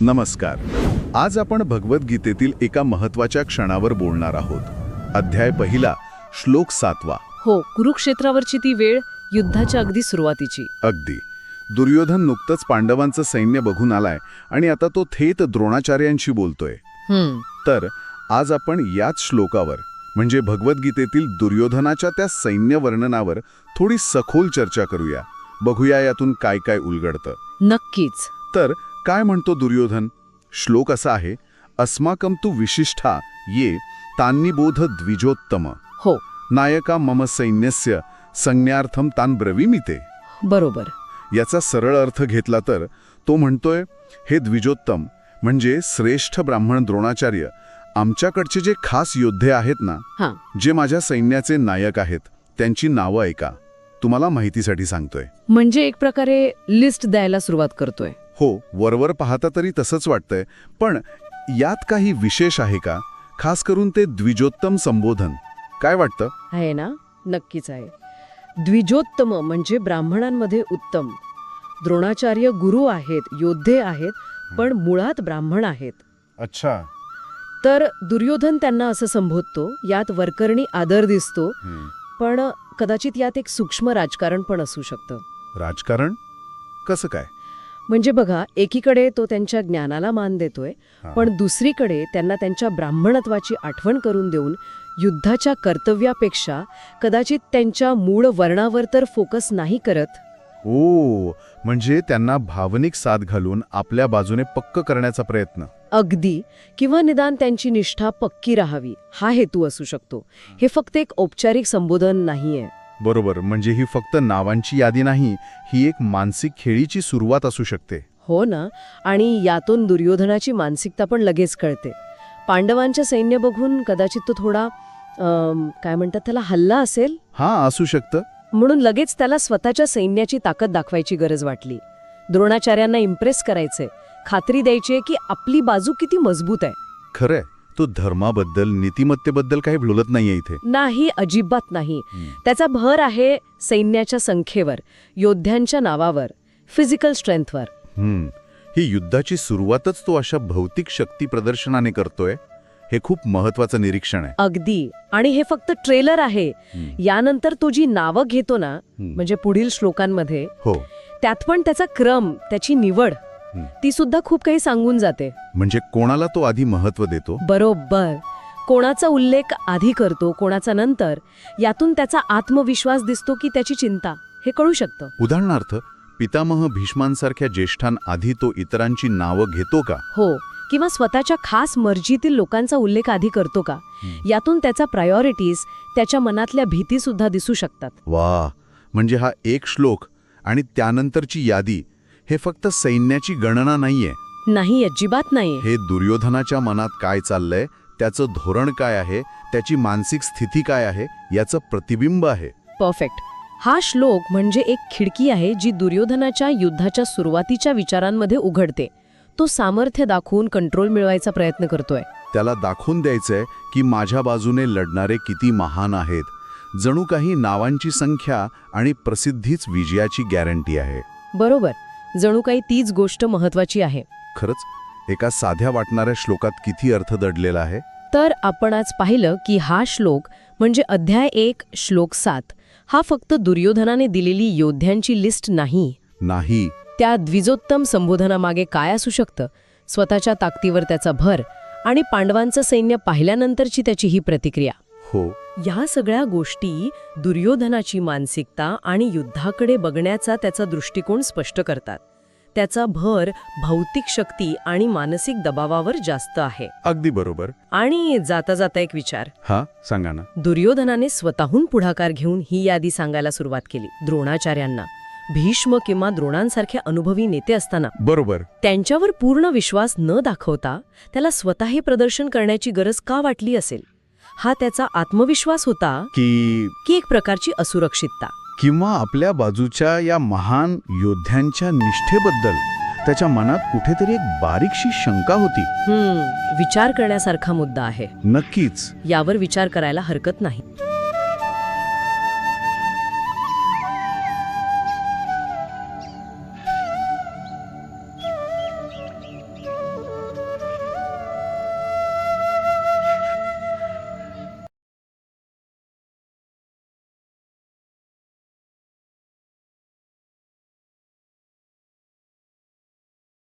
नमस्कार. आज आपण भगवद्गीतेतील एका महत्त्वाच्या क्षणावर बोलणार आहोत. अध्याय पहिला श्लोक सातवा. हो कुरुक्षेत्रावरची ती वेळ युद्धाच्या अगदी सुरुवातीची. अगदी. दुर्योधन नुकतंच पांडवांचं सैन्य बघून आलाय आणि आता तो थेट द्रोणाचार्यांशी बोलतोय. हम्म. तर आज आपण याच श्लोकावर म्हणजे भगवद्गीतेतील दुर्योधनाच्या त्या सैन्य वर्णनावर थोडी सखोल चर्चा करूया. बघूया यातून काय काय उलगडतं. नक्कीच. तर काय म्हणतो दुर्योधन? श्लोक असा आहे अस्माकम तू विशिष्ठा ये तान्निबोध द्विजोत्तम। हो. नायका मम सैन्यस्य संज्ञार्थम तान ब्रवीमी ते बरोबर. याचा सरळ अर्थ घेतला तर तो म्हणतोय हे द्विजोत्तम म्हणजे श्रेष्ठ ब्राह्मण द्रोणाचार्य आमच्याकडचे जे खास योद्धे आहेत ना हां. जे माझ्या सैन्याचे नायक आहेत त्यांची नावं ऐका. तुम्हाला माहितीसाठी सांगतोय. म्हणजे एक प्रकारे लिस्ट द्यायला सुरुवात करतोय. हो वरवर पाहता तरी तसंच वाटतंय पण यात काही विशेष आहे का? खास करून ते द्विजोत्तम संबोधन. काय वाटतं? आहे ना? नक्कीच आहे. द्विजोत्तम म्हणजे ब्राह्मणांमध्ये उत्तम. द्रोणाचार्य गुरु आहेत योद्धे आहेत पण मुळात ब्राह्मण आहेत. अच्छा. तर दुर्योधन त्यांना असं संबोधतो यात वरकरणी आदर दिसतो पण कदाचित यात एक सूक्ष्म राजकारण पण असू शकतं. राजकारण? कसं काय? म्हणजे बघा एकीकडे तो त्यांच्या ज्ञानाला मान देतोय. पण दुसरीकडे त्यांना त्यांच्या ब्राह्मणत्वाची आठवण करून देऊन युद्धाच्या कर्तव्यापेक्षा कदाचित त्यांच्या मूळ वर्णावर तर फोकस नाही करत. ओ म्हणजे त्यांना भावनिक साथ घालून आपल्या बाजूने पक्क करण्याचा प्रयत्न. अगदी. किंवा निदान त्यांची निष्ठा पक्की राहावी. हा हेतू असू शकतो. हे फक्त एक औपचारिक संबोधन नाहीये. बरोबर म्हणजे ही फक्त नावांची यादी नाही ही एक मानसिक खेळीची सुरुवात असू शकते. हो ना आणि यातून दुर्योधनाची मानसिकता पण लगेच कळते. पांडवांच्या सैन्य बघून कदाचित तो थोडा अम, काय म्हणतात त्याला हल्ला असेल? हा असू शकतं. म्हणून लगेच त्याला स्वतःच्या सैन्याची ताकद दाखवायची गरज वाटली. द्रोणाचार्यांना इम्प्रेस करायचे खात्री द्यायची की आपली बाजू किती मजबूत आहे. खरंय. तो धर्माबद्दल नीतिमत्तेबद्दल काही बोलत नाहीये इथे. नाही अजिबात नाही. त्याचा भर आहे सैन्याच्या संख्येवर योद्ध्यांच्या नावावर फिजिकल स्ट्रेंथवर हम्म. ही युद्धाची सुरुवातच तो अशा भौतिक शक्ती प्रदर्शनाने करतोय हे खूप महत्वाचं निरीक्षण आहे. अगदी. आणि हे फक्त ट्रेलर आहे. यानंतर तो जी नावं घेतो ना म्हणजे पुढील श्लोकांमध्ये हो. त्यात पण त्याचा क्रम त्याची निवड. ती सुद्धा खूप काही सांगून जाते. म्हणजे कोणाला तो आधी महत्त्व देतो? बरोबर. कोणाचा उल्लेख आधी करतो कोणाचा नंतर यातून त्याचा आत्मविश्वास दिसतो की त्याची चिंता हे कळू शकतं. उदाहरणार्थ पितामह भीष्मांसारख्या ज्येष्ठांआधी तो इतरांची नावं घेतो का? हो किंवा स्वतःच्या खास मर्जीतील लोकांचा उल्लेख आधी करतो का? यातून त्याचा प्रायोरिटीज त्याच्या मनातल्या भीती सुद्धा दिसू शकतात. वा म्हणजे हा एक श्लोक आणि त्यानंतरची यादी हे फक्त सैन्याची गणना नाहीये. नाही अजिबात नाही हे दुर्योधनाच्या मनात काय चाललंय त्याचं धोरण काय आहे त्याची मानसिक स्थिती काय आहे याचं प्रतिबिंब आहे. परफेक्ट हा श्लोक म्हणजे एक खिडकी आहे जी दुर्योधनाच्या युद्धाच्या सुरुवातीच्या विचारांमध्ये उघडते. तो सामर्थ्य दाखवून कंट्रोल मिळवायचा प्रयत्न करतोय. त्याला दाखवून द्यायचंय की माझ्या बाजूने लढणारे किती महान आहेत. जणू काही नावांची संख्या आणि प्रसिद्धीच विजयाची गॅरंटी आहे. बरोबर. जणू काही तीच गोष्ट महत्वाची आहे. खरंच एका साध्या वाटणाऱ्या श्लोकात किती अर्थ दडलेला आहे? तर आपण आज पाहिलं की हा श्लोक म्हणजे अध्याय एक श्लोक सात हा फक्त दुर्योधनाने दिलेली योद्ध्यांची लिस्ट नाही. नाही. त्या द्विजोत्तम संबोधनामागे काय असू शकतं? स्वतःच्या ताकदीवर त्याचा भर आणि पांडवांचं सैन्य पाहिल्यानंतरची त्याची ही प्रतिक्रिया. हो. या सगळ्या गोष्टी दुर्योधनाची मानसिकता आणि युद्धाकडे बघण्याचा त्याचा दृष्टिकोन स्पष्ट करतात. त्याचा भर भौतिक शक्ती आणि मानसिक दबावावर जास्त आहे. अगदी बरोबर. आणि जाता जाता एक विचार. हा सांगा ना. दुर्योधनाने स्वतःहून पुढाकार घेऊन ही यादी सांगायला सुरुवात केली द्रोणाचार्यांना. भीष्म किंवा द्रोणांसारखे अनुभवी नेते असताना. बरोबर. त्यांच्यावर पूर्ण विश्वास न दाखवता त्याला स्वतः हे प्रदर्शन करण्याची गरज का वाटली असेल? हा त्याचा आत्मविश्वास होता की की एक प्रकारची असुरक्षितता. किंवा आपल्या बाजूच्या या महान योद्ध्यांच्या निष्ठेबद्दल त्याच्या मनात कुठेतरी एक बारीकशी शंका होती. हम्म विचार करण्यासारखा मुद्दा आहे. नक्कीच. यावर विचार करायला हरकत नाही.